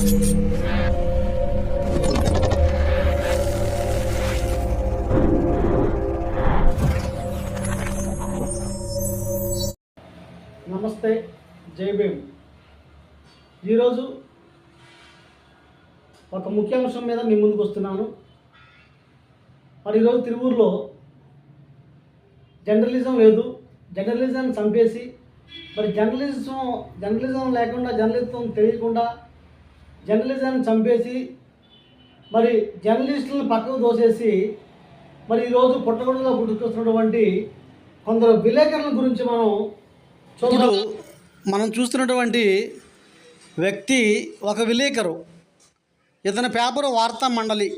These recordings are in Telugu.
నమస్తే జై భీమ్. ఈరోజు ఒక ముఖ్య అంశం మీద మీ ముందుకు వస్తున్నాను. మరి ఈరోజు తిరువూరులో జర్నలిజం లేదు జర్నలిజాన్ని చంపేసి మరి జర్నలిజం జర్నలిజం లేకుండా జర్నలిజం తెలియకుండా జర్నలిజాన్ని చంపేసి మరి జర్నలిస్టులను పక్కకు దోసేసి మరి ఈరోజు పుట్టగొడుగులో పుట్టుకొస్తున్నటువంటి కొందరు విలేకరుల గురించి మనం ఇప్పుడు మనం చూస్తున్నటువంటి వ్యక్తి ఒక విలేకరు. ఇతని పేపరు వార్తా మండలి.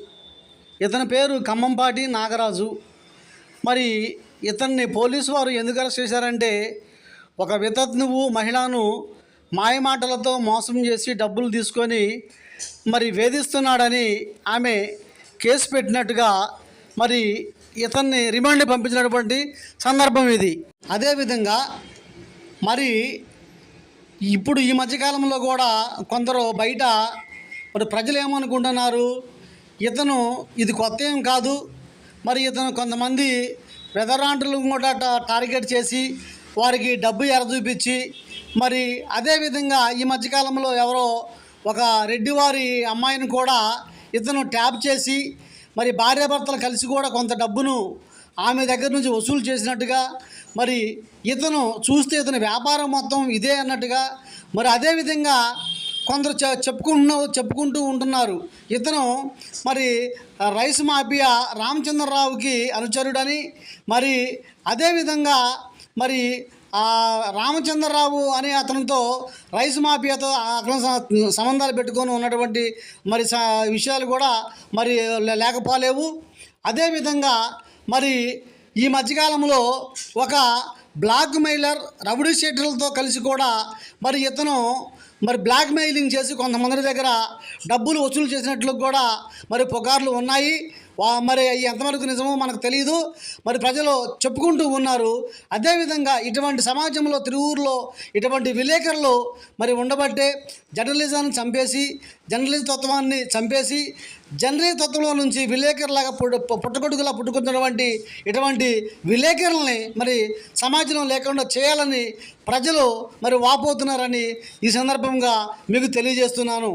ఇతని పేరు ఖమ్మంపాటి నాగరాజు. మరి ఇతన్ని పోలీసు వారు ఎందుకు అరెస్ట్ చేశారంటే ఒక వితత్నువు మహిళను మాయమాటలతో మోసం చేసి డబ్బులు తీసుకొని మరి వేధిస్తున్నాడని ఆమె కేసు పెట్టినట్టుగా మరి ఇతన్ని రిమాండ్ పంపించినటువంటి సందర్భం ఇది. అదేవిధంగా మరి ఇప్పుడు ఈ మధ్యకాలంలో కూడా కొందరు బయట మరి ప్రజలు ఏమనుకుంటున్నారు? ఇతను ఇది కొత్త ఏం కాదు. మరి ఇతను కొంతమంది వెదరాంటలు కూడా టార్గెట్ చేసి వారికి డబ్బు ఎర చూపించి మరి అదేవిధంగా ఈ మధ్యకాలంలో ఎవరో ఒక రెడ్డివారి అమ్మాయిని కూడా ఇతను ట్యాప్ చేసి మరి భార్యాభర్తలు కలిసి కూడా కొంత డబ్బును ఆమె దగ్గర నుంచి వసూలు చేసినట్టుగా మరి ఇతను చూస్తే ఇతని వ్యాపారం మొత్తం ఇదే అన్నట్టుగా మరి అదేవిధంగా కొందరు చె చెప్పుకుంటున్న చెప్పుకుంటూ ఉంటున్నారు. ఇతను మరి రైస్ మాఫియా రామచంద్రరావుకి అనుచరుడని మరి అదేవిధంగా మరి రామచంద్రరావు అనే అతనితో రైస్ మాఫియాతో అక్రమ సంబంధాలు పెట్టుకొని ఉన్నటువంటి మరి స- విషయాలు కూడా మరి లేకపోలేవు. అదేవిధంగా మరి ఈ మధ్యకాలంలో ఒక బ్లాక్ మెయిలర్ రౌడీ షీటర్లతో కలిసి కూడా మరి ఇతను మరి బ్లాక్ మెయిలింగ్ చేసి కొంతమంది దగ్గర డబ్బులు వసూలు చేసినట్లు కూడా మరి పుకార్లు ఉన్నాయి. మరి అవి ఎంతవరకు నిజమో మనకు తెలియదు మరి ప్రజలు చెప్పుకుంటూ ఉన్నారు. అదేవిధంగా ఇటువంటి సమాజంలో తిరువురులో ఇటువంటి విలేకరులు మరి ఉండబట్టే జర్నలిజాన్ని చంపేసి జర్నలిజం తత్వాన్ని చంపేసి జర్నలిజం తత్వంలో నుంచి విలేకరులాగా పుట్టు పుట్టగొడుగులా పుట్టుకున్నటువంటి ఇటువంటి విలేకరుల్ని మరి సమాజంలో లేకుండా చేయాలని ప్రజలు మరి వాపోతున్నారని ఈ సందర్భంగా మీకు తెలియజేస్తున్నాను.